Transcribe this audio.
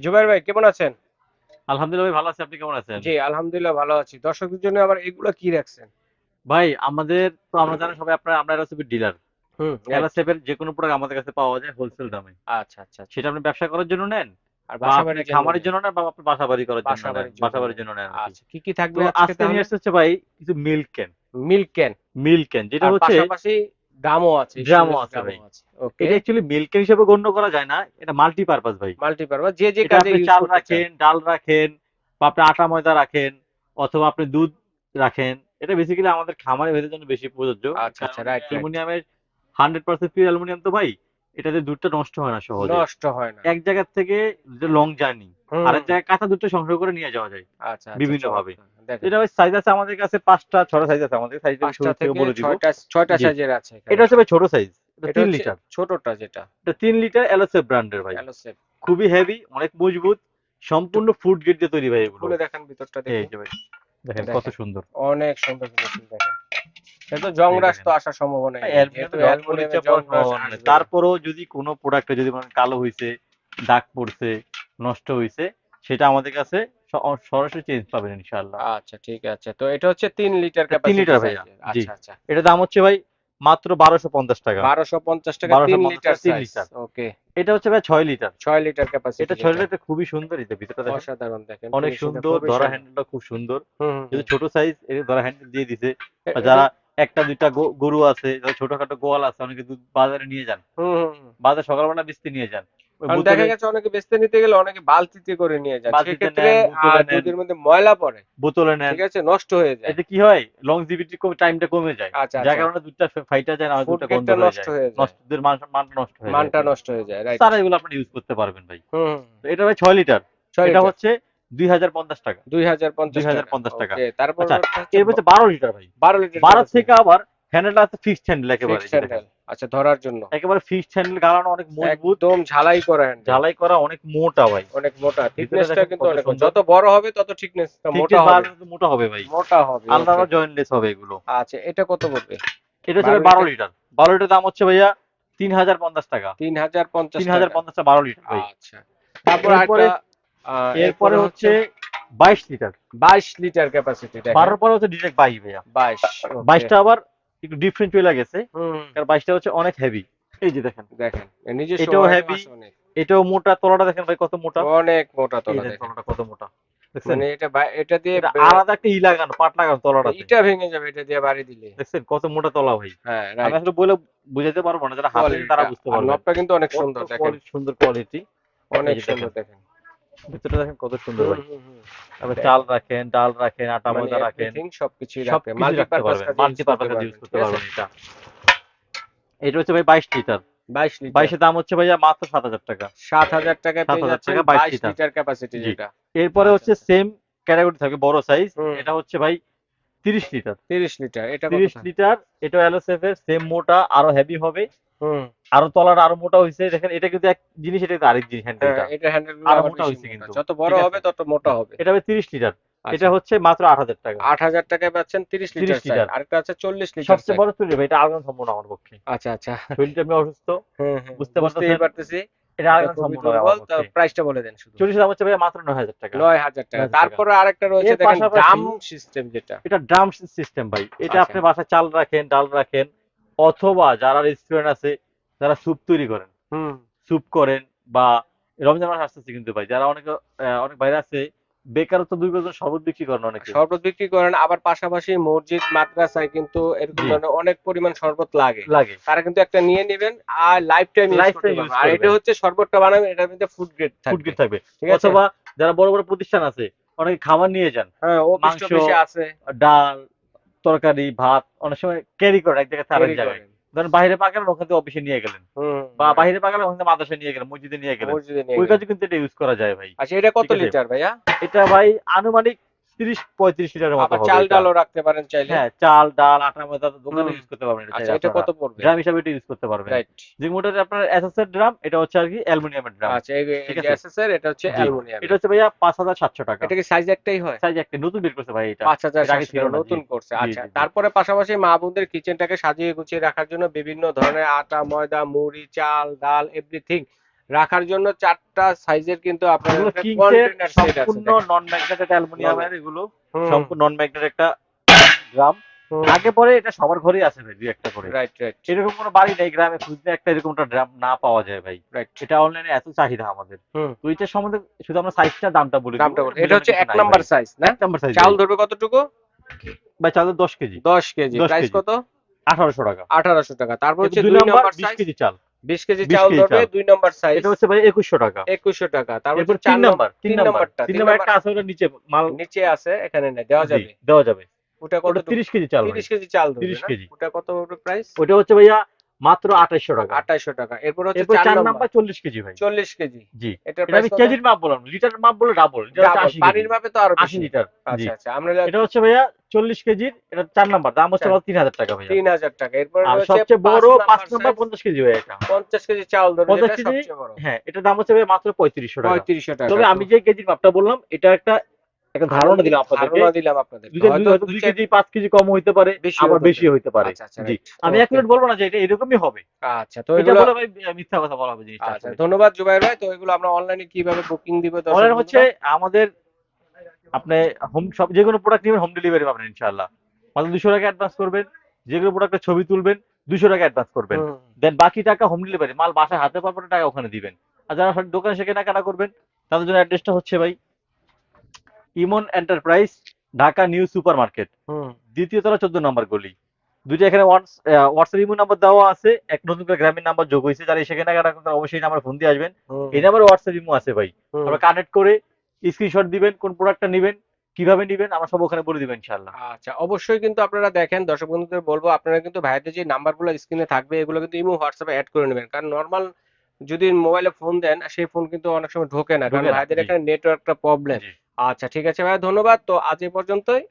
জুবাইর ভাই কেমন আছেন? আলহামদুলিল্লাহ ভালো আছি। আপনি কেমন আছেন? জি আলহামদুলিল্লাহ ভালো আছি। দর্শকদের জন্য আবার এগুলো কি রাখছেন? ভাই আমাদের তো আমরা জানি সবাই আপনার আমরা এলএসএফ ডিলার হুম এলএসএফ এর যে কোনো প্রোডাক্ট আমাদের কাছে পাওয়া যায় হোলসেল দামে। আচ্ছা আচ্ছা আচ্ছা। সেটা আপনি ব্যবসা করার জন্য নেন আর খামারের জন্য নেন বা আপনি বাসা বাড়ি করার জন্য বাসা বাড়ির জন্য নেন। কি। আচ্ছা কি কি থাকবে আজকে নিয়ে এসেছে ভাই কিছু milk can milk can milk can যেটা হচ্ছে পাশাপাশি ড্রামও আছে ড্রামও আছে ভাই। ওকে এটা অ্যাকচুয়ালি মিল্কের হিসেবে গণ্য করা যায় না এটা মাল্টিপারপাস ভাই। মাল্টিপারপাস যে যে কাজে আপনি চাল রাখেন ডাল রাখেন বা আপনি আটা ময়দা রাখেন অথবা আপনি দুধ রাখেন এটা বেসিক্যালি আমাদের খামারে ভেদের জন্য বেশি প্রযোজ্য। আচ্ছা, আচ্ছা, right. অ্যালুমিনিয়ামের হান্ড্রেড পার্সেন্ট পিওর অ্যালুমিনিয়াম তো ভাই এটাতে দুধটা নষ্ট হয় না সহজে। নষ্ট হয় না। এক জায়গা থেকে লং জার্নি আরেক জায়গায় কাঁচা দুধটা সংগ্রহ করে নিয়ে যাওয়া যায় আচ্ছা আচ্ছা, বিভিন্ন ভাবে। এটা ভাই সাইজ আছে আমাদের কাছে পাঁচটা ছটা সাইজ আছে আমাদের সাইজ পাঁচটা থেকে বলে দিব। ছয়টা সাইজের আছে। এটা হচ্ছে ভাই ছোট সাইজ এটা এটা তিন লিটার ছোটটা যেটা। এটা তিন লিটার এলএসএফ ব্র্যান্ডের ভাই। এলোসেপ খুবই হেভি অনেক মজবুত সম্পূর্ণ ফুড গ্রেড দিয়ে তৈরি ভাই এগুলো। খুলে দেখেন ভিতরটা এই যে ভাই দেখেন দেখেন। কত সুন্দর। অনেক সুন্দর ফিনিশিং তো আসার সম্ভাবনা। তারপরও যদি কোনো প্রোডাক্টে যদি মনে কালো হয়েছে দাগ পড়ছে নষ্ট হয়েছে সেটা আমাদের কাছে সরাসরি চেঞ্জ পাবেন ইনশাআল্লাহ। আচ্ছা ঠিক আছে। তো এটা হচ্ছে তিন লিটার তিন ক্যাপাসিটি লিটার ভাইয়া, জি। আচ্ছা আচ্ছা। এটা দাম হচ্ছে ভাই মাত্র বারোশো পঞ্চাশ টাকা। বারোশো পঞ্চাশ টাকা 1250 তিন লিটার তিন সাইজ লিটার। ওকে এটা হচ্ছে ভাই ছয় লিটার ছয় লিটার ক্যাপাসিটি এটা ছয় লিটার খুবই সুন্দর এটা ভিতরটা দেখেন। অসাধারণ দেখেন অনেক সুন্দর ধরা হ্যান্ডেলটা খুব সুন্দর। যদি ছোট সাইজ এর ধরা হ্যান্ডেল দিয়ে দিছে। যারা একটা দুইটা গরু আছে ছোটখাটো গোয়াল আছে অনেকে দুধ বাজারে নিয়ে যান। বাজার সকালবেলা বেচতে নিয়ে যান। দেখা গেছে অনেকে বেচতে নিতে গেলে অনেকে বালতিতে করে নিয়ে যায় সেক্ষেত্রে। দুধের মধ্যে ময়লা পড়ে। বোতলে নেন। ঠিক আছে নষ্ট হয়ে যায়। এতে কি হয়? লংজিভিটি টাইমটা কমে যায়। আচ্ছা যার আচ্ছা কারণে দুধটা ফাইটা যায় না দুধটা গন্ধ নষ্ট হয়ে যায়। নষ্ট দুধের মান মানটা নষ্ট হয়ে যায়। মানটা নষ্ট হয়ে যায় রাইট তারা এগুলো আপনি ইউজ করতে পারবেন ভাই। এটা ভাই ছয় লিটার ছয় এটা লিটার হচ্ছে দুই হাজার পঞ্চাশ টাকা। দুই হাজার পঞ্চাশ 2050 টাকা। তারপর আচ্ছা, এর হচ্ছে বারো লিটার ভাই। বারো লিটার বারো থেকে আবার হ্যান্ডেলটা আছে ফিক্সড হ্যান্ডেল একেবারে আচ্ছা ধরার জন্য। একেবারে ফিক্সড হ্যান্ডেল গালানো অনেক মজবুত। একদম ঝালাই করা হ্যান্ডেল ঝালাই করা অনেক মোটা ভাই। অনেক মোটা। থিকনেসটা কিন্তু অনেক যত বড় হবে তত থিকনেসটা মোটা হবে। মোটা হবে ভাই। মোটা হবে আলাদা জয়েন্টলেস হবে এগুলো। আচ্ছা এটা কত পড়বে? এটা হচ্ছে 12 বারো লিটার বারো লিটার দাম হচ্ছে ভাইয়া তিন হাজার পঞ্চাশ টাকা। তিন হাজার পঞ্চাশ তিন হাজার পঞ্চাশ টাকা বারো লিটার ভাই। আচ্ছা। তারপর এরপরে হচ্ছে বাইশ লিটার। বাইশ লিটার ক্যাপাসিটি বারোর পরে হচ্ছে ডিরেক্ট বাইশ ভাইয়া। বাইশ বাইশটা আবার একটু ডিফারেন্ট চলে গেছে কারণ বাইশটা হচ্ছে অনেক হেভি এই যে দেখেন। দেখেন এটাও অনেক। এটাও মোটা তলাটা দেখেন ভাই কত মোটা। অনেক মোটা তলা তলাটা কত মোটা। মানে এটা এটা দিয়ে আলাদা একটা ই লাগানো পাট লাগানো তলাটা ইটা ভেঙে যাবে এটা দিয়ে বাড়ি দিলে। দেখছেন? কত মোটা তলা ভাই। হ্যাঁ আমি আসলে বলে বুঝাতে পারব না যারা হাতে তারা বুঝতে পারবে নবটা কিন্তু অনেক সুন্দর দেখেন। সুন্দর কোয়ালিটি অনেক সুন্দর দেখেন। ভিতরটা দেখেন কত সুন্দর ভাই। হুম। চাল রাখেন ডাল রাখেন আটা মানে ময়দা রাখেন সবকিছু রাখতে মাল্টিপারপাস পারবেন মাল্টিপারপাস ইউজ করতে পারবেন এটা। এটা হচ্ছে ভাই বাইশ লিটার। 22 লিটার। বাইশের দাম হচ্ছে ভাইয়া মাত্র সাত হাজার টাকা। 7000 টাকায় পেয়ে 7,000 যাচ্ছেন টাকা, 22 22 লিটার। লিটার ক্যাপাসিটি যেটা। এরপরে আচ্ছা, হচ্ছে সেম ক্যাটাগরি থাকে বড় সাইজ এটা হচ্ছে ভাই তিরিশ লিটার। 30 লিটার এটা তিরিশ? লিটার এটা এলএসএফ এর সেম মোটা আরও হেভি হবে। হুম। আরও তলার আরও মোটা হয়েছে দেখেন এটা কিন্তু এক জিনিস এটা আরেক জিনিস হ্যান্ডেলটা হ্যাঁ, এটা হ্যান্ডেল আরও মোটা হয়েছে কিন্তু। যত বড় হবে তত মোটা হবে। এটা হবে তিরিশ লিটার। এটা আচ্ছা, হচ্ছে মাত্র আট হাজার টাকা। 8000 টাকায় পাচ্ছেন 30 লিটার 30 লিটার। সাইজ আরেকটা আছে 40 লিটার সবচেয়ে বড় চুরি এটা আলাদা সম্ভব না আমার পক্ষে। আচ্ছা আচ্ছা। শরীরটা আমি অসুস্থ? হ্যাঁ হ্যাঁ বুঝতে পারতেছি। এটা এটা আলাদা খুবই সম্ভব না দুর্বল আমার তো পক্ষে প্রাইসটা বলে দেন শুধু। চল্লিশ দাম হচ্ছে ভাই মাত্র নয় হাজার টাকা। 9000 টাকা। 9,000 টাকা। তারপরে আরেকটা রয়েছে দেখেন ড্রাম সিস্টেম যেটা। এটা ড্রাম সিস্টেম ভাই। এটা আচ্ছা। আপনি বাসায় চাল রাখেন ডাল রাখেন অথবা যারা রেস্টুরেন্ট আছে যারা স্যুপ তৈরি করেন হুম। স্যুপ করেন বা রমজান মাস আসতেছে কিন্তু ভাই যারা অনেক অনেক বাইরে আছে বেকারত্ব দুই বছর শরবত বিক্রি করেন অনেকে। শরবত বিক্রি করেন আবার পাশাপাশি মসজিদ মাদ্রাসায় কিন্তু এরকম। ধরনের অনেক পরিমাণ শরবত লাগে। লাগে। তারা কিন্তু একটা নিয়ে নেবেন আর লাইফ টাইম করতে পারবেন। আর এটা হচ্ছে শরবতটা বানাবেন এটার মধ্যে ফুড গ্রেড ফুড থাকবে গেট থাকবে। ঠিক আছে? অথবা যারা বড় বড় প্রতিষ্ঠান আছে অনেকে খাবার নিয়ে যান। হ্যাঁ ও মাংস, আছে। ডাল তরকারি ভাত অনেক সময় ক্যারি করে এক জায়গা থেকে আরেক জায়গায়। ধরেন বাইরে পাকালেন ওখান থেকে অফিসে নিয়ে গেলেন। বা। বাইরে পাকালেন ওখান থেকে মাদ্রাসায় নিয়ে গেলেন মসজিদে নিয়ে গেলেন। ওই কাজে কিন্তু এটা ইউজ করা যায় ভাই। আচ্ছা এটা কত লিটার ভাইয়া? এটা ভাই আনুমানিক তিরিশ পঁয়ত্রিশ লিটারের মতো হবে চাল। ডালও রাখতে পারেন চাইলে। হ্যাঁ চাল ডাল আটা ময়দা দোকানে ইউজ করতে পারবেন এটা আচ্ছা এটা কত পড়বে? ড্রাম হিসাবে এটা ইউজ করতে পারবেন। রাইট মোটরে আপনার এসএসএর ড্রাম এটা হচ্ছে আর কি অ্যালুমিনিয়ামের ড্রাম আচ্ছা এই যে এসএসআর এটা হচ্ছে অ্যালুমিনিয়াম এটা হচ্ছে ভাইয়া পাঁচ হাজার সাতশো টাকা। এটা কি সাইজ একটাই হয়? সাইজ একটা নতুন বের করছে ভাই এটা। পাঁচ হাজার এর আগে ছিল না, নতুন করছে। আচ্ছা। তারপরে পাশাপাশি মা বোনদের কিচেনটাকে সাজিয়ে গুছিয়ে রাখার জন্য বিভিন্ন ধরনের আটা ময়দা মুড়ি চাল ডাল এভরিথিং রাখার জন্য চারটা সাইজের কিন্তু আছে সম্পূর্ণ নন অ্যালুমিনিয়ামের এগুলো। সম্পূর্ণ নন একটা ড্রাম আগে পরে এটা সবার ঘরেই আছে ভাই দুই একটা করে। রাইট রাইট এরকম কোনো বাড়ি নেই গ্রামে খুঁজলে একটা এরকম একটা ড্রাম না পাওয়া যায় ভাই। রাইট এটা অনলাইনে এত চাহিদা আমাদের। তো এইটার সম্বন্ধে শুধু আমরা সাইজটা দামটা বলি দামটা বলি। এটা হচ্ছে এক নাম্বার সাইজ না? নাম্বার সাইজ চাল ধরবে কতটুকু? ভাই চাল দশ কেজি। দশ কেজি। 10 প্রাইস কত? আঠারোশো টাকা। আঠারোশো টাকা। তারপর হচ্ছে দুই নাম্বার নাম্বার বিশ সাইজ কেজি চাল। বিশ কেজি 20 চাল ধরবে দুই নাম্বার সাইজ এটা হচ্ছে ভাই একুশশো টাকা। একুশশো টাকা তারপর চার তিন নাম্বার তিন তিন নাম্বারটা তিন তিন নাম্বার নাম্বার। একটা আছে ওটা নিচে মাল নিচে আছে এখানে নেই দেওয়া যাবে। দেওয়া যাবে। ওটা কত তিরিশ কেজি চাল ভাই। তিরিশ কেজি চাল ধরবে 30 কেজি। ওটা কত প্রাইস ওটা হচ্ছে ভাইয়া মাত্র আঠাইশশো টাকা। আঠাইশো টাকা। এরপর হচ্ছে নাম্বার। নাম্বার চল্লিশ কেজি ভাই। চল্লিশ কেজি। জি। এটা আমি কেজির মাপ বললাম লিটার মাপ বলে ডাবল এটা হচ্ছে আশি পানির মাপে তো আরও আশি বেশি। লিটার আচ্ছা আচ্ছা আমরা এটা হচ্ছে ভাইয়া চল্লিশ কেজির এটা চার নাম্বার দাম হচ্ছে। মাত্র তিন হাজার টাকা তিন হাজার টাকা। এরপর সবচেয়ে বড় পাঁচ নাম্বার পঞ্চাশ কেজি ভাই এটা। পঞ্চাশ কেজি চাল ধরবে 50 যেটা কেজি? হ্যাঁ এটার দাম হচ্ছে ভাই মাত্র পঁয়ত্রিশশো টাকা। পঁয়ত্রিশশো টাকা। তবে আমি যে কেজির মাপটা বললাম এটা একটা একটা ধারণা দিলাম আপনাদেরকে। দিলাম আপনাদের দুই কেজি পাঁচ কেজি কম হইতে পারে বেশি আবার বেশি হইতে পারে। আচ্ছা আচ্ছা জি আমি. অ্যাকুরেট বলব না যে এটা এরকমই হবে। আচ্ছা তো এটা বলে ভাই মিথ্যা কথা বলা হবে জিনিসটা ধন্যবাদ জুবাইর ভাই। তো এগুলো আমরা অনলাইনে কীভাবে বুকিং দিব অনলাইন হচ্ছে আমাদের আপনি হোম সব যে কোনো প্রোডাক্ট নেবেন হোম ডেলিভারি পাবেন ইনশাআল্লাহ। মাত্র দুশো টাকা অ্যাডভান্স করবেন যে কোনো প্রোডাক্টের ছবি তুলবেন দুশো টাকা অ্যাডভান্স করবেন। দেন বাকি টাকা হোম ডেলিভারি মাল বাসায় হাতে পাওয়ার পরে টাকা ওখানে দিবেন। আর যারা দোকানে সে কেনাকাটা করবেন তাদের জন্য অ্যাড্রেসটা হচ্ছে ভাই Emon enterprise Dhaka new super market দ্বিতীয় তলা চোদ্দ নম্বর গলি। দুইটা এখানে হোয়াটসঅ্যাপ ইমো নাম্বার দেওয়া আছে এক নতুন করে গ্রামীণ নাম্বার যোগ হয়েছে। যারা এসে কেনাকাটা করতে অবশ্যই নাম্বার ফোন দিয়ে আসবেন। এই নাম্বার হোয়াটসঅ্যাপ ইমো আছে ভাই। আমরা কানেক্ট করে স্ক্রিনশট দিবেন কোন প্রোডাক্টটা নেবেন কীভাবে নেবেন আমরা সব ওখানে বলে দিবেন ইনশাআল্লাহ। আচ্ছা অবশ্যই কিন্তু আপনারা দেখেন দর্শক বন্ধুদের বলব আপনারা কিন্তু ভাইদের যে নাম্বারগুলো স্ক্রিনে থাকবে এগুলো কিন্তু ইমো হোয়াটসঅ্যাপে অ্যাড করে নেবেন। কারণ নর্মাল যদি মোবাইলে ফোন দেন সেই ফোন কিন্তু অনেক সময় ঢোকে না কারণ ভাইদের একটা এখানে নেটওয়ার্কটা প্রবলেম আচ্ছা ঠিক আছে ভাই ধন্যবাদ। তো আজ এ পর্যন্তই।